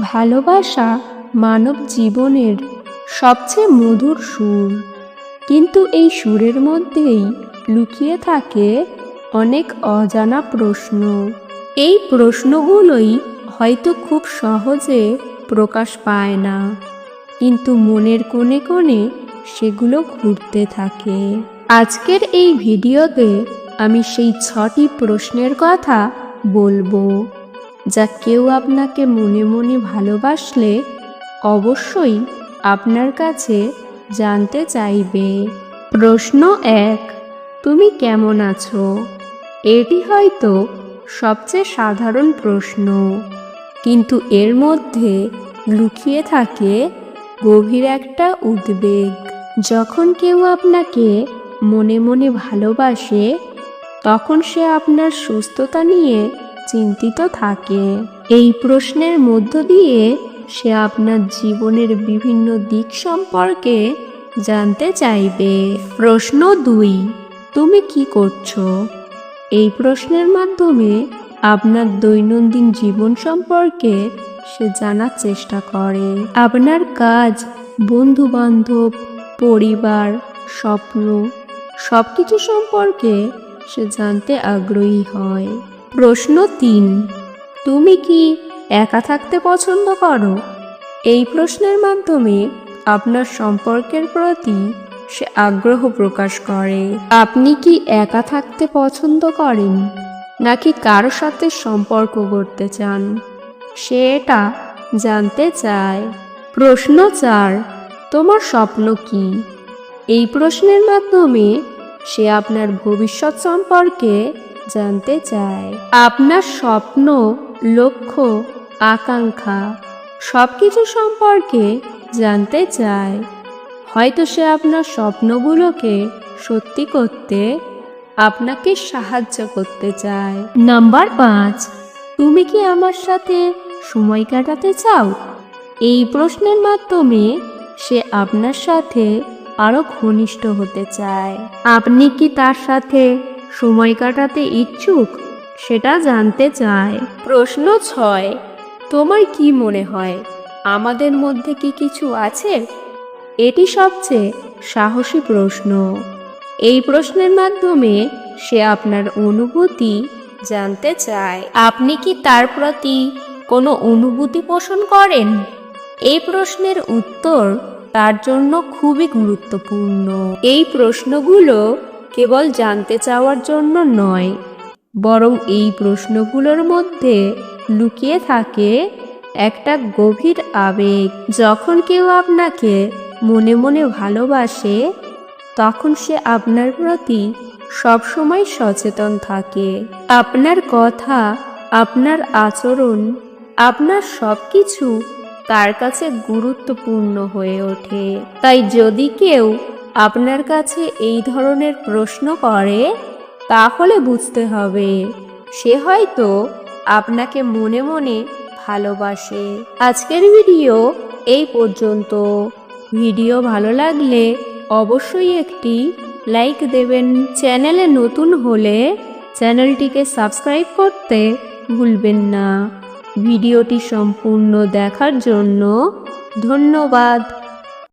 ভালোবাসা মানব জীবনের সবচেয়ে মধুর সুর। কিন্তু এই সুরের মধ্যেই লুকিয়ে থাকে অনেক অজানা প্রশ্ন। এই প্রশ্নগুলোই হয়তো খুব সহজে প্রকাশ পায় না, কিন্তু মনের কোণে কোণে সেগুলো ঘুরতে থাকে। আজকের এই ভিডিওতে আমি সেই ছটি প্রশ্নের কথা বলব। যা কেউ আপনাকে মনে মনে ভালোবাসলে অবশ্যই আপনার কাছে জানতে চাইবে। প্রশ্ন এক, তুমি কেমন আছো? এটি হয়তো সবচেয়ে সাধারণ প্রশ্ন। কিন্তু এর মধ্যে লুকিয়ে থাকে গভীর একটা উদ্বেগ। যখন কেউ আপনাকে মনে মনে ভালোবাসে, তখন সে আপনার সুস্থতা নিয়ে চিন্তিত থাকে। এই প্রশ্নের মধ্য দিয়ে সে আপনার জীবনের বিভিন্ন দিক সম্পর্কে জানতে চাইবে। প্রশ্ন দুই, তুমি কি করছ? এই প্রশ্নের মাধ্যমে আপনার দৈনন্দিন জীবন সম্পর্কে সে জানার চেষ্টা করে। আপনার কাজ বন্ধু বান্ধব পরিবার, স্বপ্ন সব কিছু সম্পর্কে সে জানতে আগ্রহী হয়। প্রশ্ন তিন। তুমি কি একা থাকতে পছন্দ করো? এই প্রশ্নের মাধ্যমে আপনার সম্পর্কের প্রতি সে আগ্রহ প্রকাশ করে। আপনি কি একা থাকতে পছন্দ করেন? নাকি কারও সাথে সম্পর্ক করতে চান? সে এটা জানতে চায়। প্রশ্ন চার, তোমার স্বপ্ন কি? এই প্রশ্নের মাধ্যমে সে আপনার ভবিষ্যৎ সম্পর্কে জানতে চায়। আপনার স্বপ্ন, লক্ষ্য, আকাঙ্ক্ষা সব কিছু সম্পর্কে জানতে চায়। হয়তো সে আপনার স্বপ্নগুলোকে সত্যি করতে, আপনাকে সাহায্য করতে চায়। নাম্বার পাঁচ, তুমি কি আমার সাথে সময় কাটাতে চাও? এই প্রশ্নের মাধ্যমে সে আপনার সাথে আরও ঘনিষ্ঠ হতে চায়। আপনি কি তার সাথে সময় কাটাতে ইচ্ছুক সেটা জানতে চায়। প্রশ্ন ছয় তোমার কি মনে হয় আমাদের মধ্যে কি কিছু আছে? এটি সবচেয়ে সাহসী প্রশ্ন। এই প্রশ্নের মাধ্যমে সে আপনার অনুভূতি জানতে চায়। আপনি কি তার প্রতি কোনো অনুভূতি পোষণ করেন? এই প্রশ্নের উত্তর তার জন্য খুবই গুরুত্বপূর্ণ। এই প্রশ্নগুলো কেবল জানতে চাওয়ার জন্য নয়, বরং এই প্রশ্নগুলোর মধ্যে লুকিয়ে থাকে একটা গভীর আবেগ। যখন কেউ আপনাকে মনে মনে ভালোবাসে, তখন সে আপনার প্রতি সবসময় সচেতন থাকে। আপনার কথা, আপনার আচরণ, আপনার সব কিছু তার কাছে গুরুত্বপূর্ণ হয়ে ওঠে। তাই যদি কেউ আপনার কাছে এই ধরনের প্রশ্ন করে, তাহলে বুঝতে হবে। সে হয়তো আপনাকে মনে মনে ভালোবাসে। আজকের ভিডিও এই পর্যন্ত। ভিডিও ভালো লাগলে অবশ্যই একটি লাইক দেবেন। চ্যানেলে নতুন হলে চ্যানেলটিকে সাবস্ক্রাইব করতে ভুলবেন না। ভিডিওটি সম্পূর্ণ দেখার জন্য ধন্যবাদ।